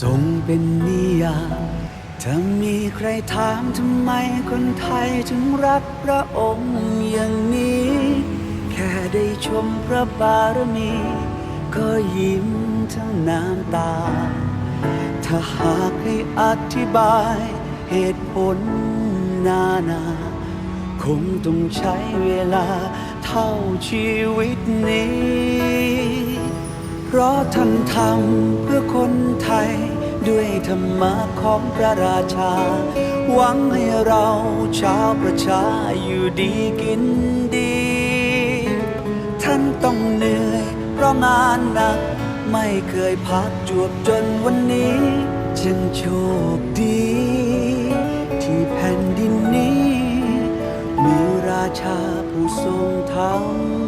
ทรงเป็นนิยามถ้ามีใครถามทำไมคนไทยถึงรักพระองค์อย่างนี้ แค่ได้ชมพระบารมี ก็ยิ้มทั้งน้ำตา ถ้าหากให้อธิบายเหตุผลนานา คงต้องใช้เวลาเท่าชีวิตนี้ เพราะท่านทำเพื่อคนไทย ด้วยธรรมะของพระราชา หวังให้เราชาวประชาอยู่ดีกินดี ท่านต้องเหนื่อยเพราะงานหนัก ไม่เคยพักจวบจนวันนี้จึงโชคดี ที่แผ่นดินนี้ มีราชาผู้ทรงธรรม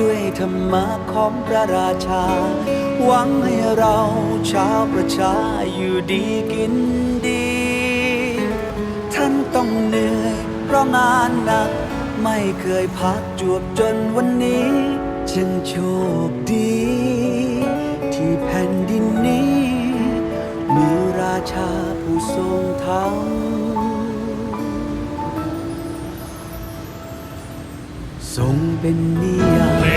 ด้วยธรรมะของพระราชา หวังให้เราชาวประชาอยู่ดีกินดี ท่านต้องเหนื่อยเพราะงานหนัก ไม่เคยพักจวบจนวันนี้จึงโชคดี ที่แผ่นดินนี้ มีราชาผู้ทรงธรรม ทรงเป็นนิยาม